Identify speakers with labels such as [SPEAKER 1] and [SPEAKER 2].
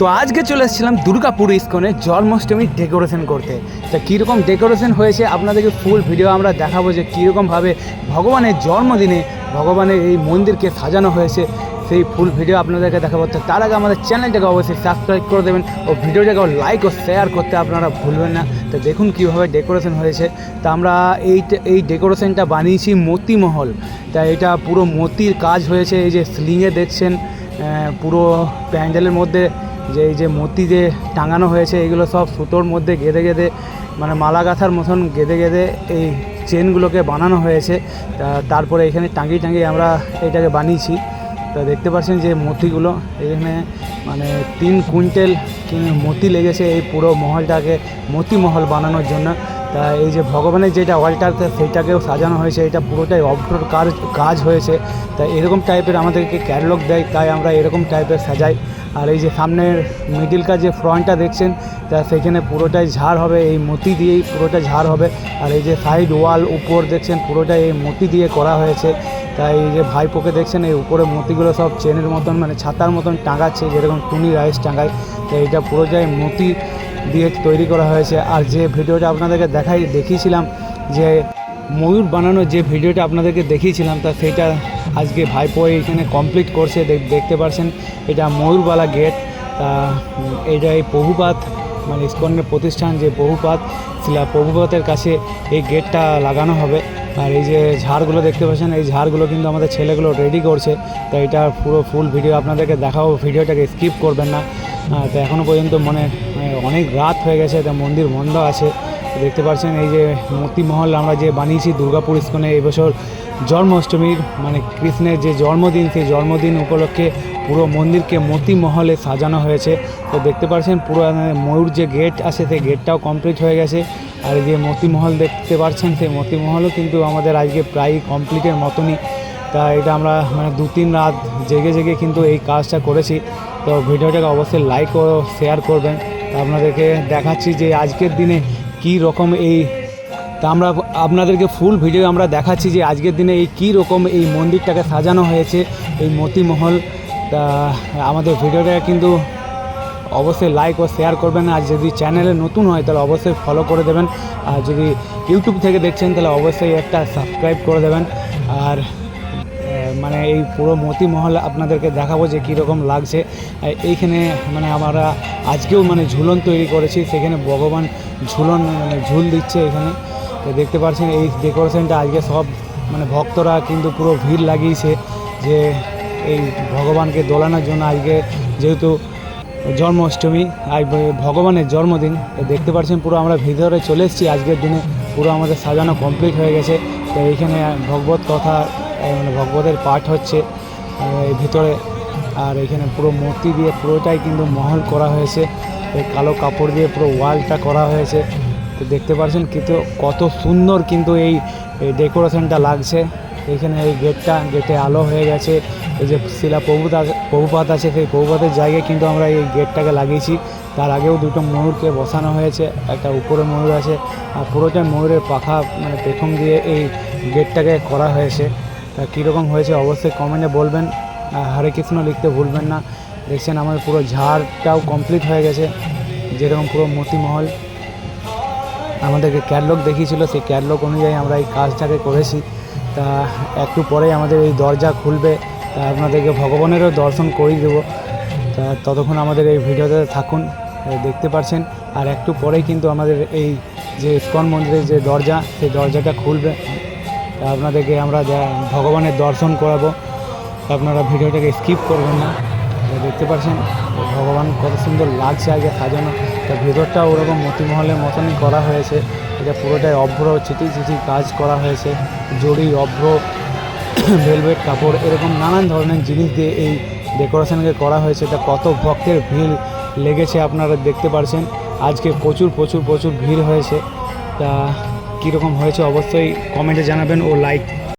[SPEAKER 1] তো আজকে চলে এসেছিলাম দুর্গাপুর ইস্কনে জন্মাষ্টমী ডেকোরেশন করতে। তা কীরকম ডেকোরেশন হয়েছে আপনাদেরকে ফুল ভিডিও আমরা দেখাবো যে কীরকমভাবে ভগবানের জন্মদিনে ভগবানের এই মন্দিরকে সাজানো হয়েছে। সেই ফুল ভিডিও আপনাদেরকে দেখাবো। তো তার আগে আমাদের চ্যানেলটাকে অবশ্যই সাবস্ক্রাইব করে দেবেন ও ভিডিওটাকে লাইক ও শেয়ার করতে আপনারা ভুলবেন না। তো দেখুন কীভাবে ডেকোরেশন হয়েছে। তা আমরা এই এই ডেকোরেশনটা বানিয়েছি মতিমহল তা এটা পুরো মতির কাজ হয়েছে। এই যে স্লিংয়ে দেখছেন পুরো প্যান্ডেলের মধ্যে যে এই যে মতি যে টাঙানো হয়েছে, এগুলো সব সুতোর মধ্যে গেঁদে গেঁদে মানে মালা গাঁথার মতন গেঁদে গেঁদে এই চেনগুলোকে বানানো হয়েছে। তারপরে এখানে টাঙিয়ে টাঙিয়ে আমরা এটাকে বানিয়েছি। তা দেখতে পাচ্ছেন যে মতিগুলো এখানে মানে তিন কুইন্টেল মতি লেগেছে এই পুরো মহলটাকে মতি মহল বানানোর জন্য। তা এই যে ভগবানের যেটা ওয়ালটার সেইটাকেও সাজানো হয়েছে। এটা পুরোটাই অফরোড কাজ কাজ হয়েছে। তা এরকম টাইপের আমাদেরকে ক্যাটালগ দেয়, তাই আমরা এরকম টাইপের সাজাই। আর এই যে সামনের মিডিলকার যে ফ্রন্টটা দেখছেন, তা সেখানে পুরোটাই ঝাড় হবে, এই মতি দিয়েই পুরোটা ঝাড় হবে। আর এই যে সাইড ওয়াল উপর দেখছেন, পুরোটাই এই মতি দিয়ে করা হয়েছে। তাই এই যে ভাইপোকে দেখছেন, এই উপরে মতিগুলো সব চেনের মতন মানে ছাতার মতন টাঙাচ্ছে, যেরকম টুনি রাইস টাঙায়। তো এইটা পুরোটাই মতি দিয়ে তৈরি করা হয়েছে। আর যে ভিডিওটা আপনাদেরকে দেখাই, দেখিয়েছিলাম যে ময়ূর বানানোর যে ভিডিওটা আপনাদেরকে দেখিয়েছিলাম, তা সেটা আজকে ভাইপো এখানে কমপ্লিট করছে, দেখ- দেখতে পারছেন। এটা ময়ূরবালা গেট তা এটা এই প্রভুপাত মানে ইস্কনের প্রতিষ্ঠান যে বহুপাত শিলা প্রভুপাতের কাছে এই গেটটা লাগানো হবে। আর এই যে ঝাড়গুলো দেখতে পাচ্ছেন, এই ঝাড়গুলো কিন্তু আমাদের ছেলেগুলো রেডি করছে। তো এটা পুরো ফুল ভিডিও আপনাদেরকে দেখাবো, ভিডিওটাকে স্কিপ করবেন না। তো এখনও পর্যন্ত মনে মানে অনেক রাত হয়ে গেছে, তা মন্দির বন্ধ আছে। দেখতে পাচ্ছেন, এই যে মূর্তিমহল আমরা যে বানিয়েছি দুর্গাপুর ইস্কনে এবছর জন্মাষ্টমীর মানে কৃষ্ণের যে জন্মদিন, সেই জন্মদিন উপলক্ষে পুরো মন্দিরকে মতি মহলে সাজানো হয়েছে। তো দেখতে পাচ্ছেন, পুরো ময়ূর যে গেট আছে, সেই গেটটাও কমপ্লিট হয়ে গেছে। আর যে মতিমহল দেখতে পাচ্ছেন, সেই মতিমহলও কিন্তু আমাদের আজকে প্রায় কমপ্লিটের মতনই। তা এটা আমরা মানে দু তিন রাত জেগে জেগে কিন্তু এই কাজটা করেছি। তো ভিডিওটাকে অবশ্যই লাইক ও শেয়ার করবেন। আপনাদেরকে দেখাচ্ছি যে আজকের দিনে কী রকম এই তা আমরা আপনাদেরকে ফুল ভিডিও আমরা দেখাচ্ছি যে আজকের দিনে এই কী রকম এই মন্দিরটাকে সাজানো হয়েছে, এই মতিমহল। তা আমাদের ভিডিওটা কিন্তু অবশ্যই লাইক ও শেয়ার করবেন। আর যদি চ্যানেলে নতুন হয়, তাহলে অবশ্যই ফলো করে দেবেন। আর যদি ইউটিউব থেকে দেখছেন, তাহলে অবশ্যই একটা সাবস্ক্রাইব করে দেবেন। আর মানে এই পুরো মতিমহল আপনাদেরকে দেখাবো যে কীরকম লাগছে। এইখানে মানে আমরা আজকেও মানে ঝুলন তৈরি করেছি, সেখানে ভগবান ঝুলন মানে ঝুল দিচ্ছে এখানে। তো দেখতে পাচ্ছেন এই ডেকোরেশনটা আজকে সব মানে ভক্তরা কিন্তু পুরো ভিড় লাগিয়েছে যে এই ভগবানকে দোলানোর জন্য আজকে যেহেতু জন্মাষ্টমী আর ভগবানের জন্মদিন, তো দেখতে পাচ্ছেন পুরো আমরা ভিতরে চলে এসেছি। আজকের দিনে পুরো আমাদের সাজানো কমপ্লিট হয়ে গেছে। তো এইখানে ভগবত কথা মানে ভগবতের পাঠ হচ্ছে ভিতরে। আর এখানে পুরো মূর্তি দিয়ে পুরোটাই কিন্তু মহল করা হয়েছে। এই কালো কাপড় দিয়ে পুরো ওয়ালটা করা হয়েছে। তো দেখতে পাচ্ছেন কিন্তু কত সুন্দর কিন্তু এই ডেকোরেশনটা লাগছে। এখানে এই গেটটা, গেটে আলো হয়ে গেছে। এই যে শিলা প্রভুত প্রভুপাত আছে, সেই প্রভুপাতের জায়গায় কিন্তু আমরা এই গেটটাকে লাগিয়েছি। তার আগেও দুটো ময়ূরকে বসানো হয়েছে, একটা উপরে ময়ূর আছে, আর পুরোটা ময়ূরের পাখা মানে পেখম দিয়ে এই গেটটাকে করা হয়েছে। কীরকম হয়েছে অবশ্যই কমেন্টে বলবেন। হরে কৃষ্ণ লিখতে ভুলবেন না। দেখছেন আমাদের পুরো ঝাড়টাও কমপ্লিট হয়ে গেছে। যেরকম পুরো মতিমহল। আমাদেরকে ক্যাটলগ দেখিয়েছিল, সেই ক্যাটলগ অনুযায়ী আমরা এই কাজটাকে করেছি। তা একটু পরেই আমাদের এই দরজা খুলবে। তা আপনাদেরকে ভগবানেরও দর্শন করিয়ে দেবো। তা ততক্ষণ আমাদের এই ভিডিওতে থাকুন দেখতে পাচ্ছেন আর একটু পরেই কিন্তু আমাদের এই যে ইস্কন মন্দিরের যে দরজা, সেই দরজাটা খুলবে। তা আপনাদেরকে আমরা ভগবানের দর্শন করাবো, আপনারা ভিডিওটাকে স্কিপ করবেন না। দেখতে পাচ্ছেন, ভগবান কত সুন্দর লাগছে আগে সাজানো। তা ভেতরটা ওরকম মতিমহলের মতনই করা হয়েছে। এটা পুরোটাই অভ্র চিঠি চিঠি কাজ করা হয়েছে। জড়ি, অভ্র, ভেলভেট, কাপড়, এরকম নানান ধরনের জিনিস দিয়ে এই ডেকোরেশনকে করা হয়েছে। তা কত ভক্তের ভিড় লেগেছে আপনারা দেখতে পারছেন। আজকে প্রচুর প্রচুর প্রচুর ভিড় হয়েছে। তা কীরকম হয়েছে অবশ্যই কমেন্টে জানাবেন ও লাইক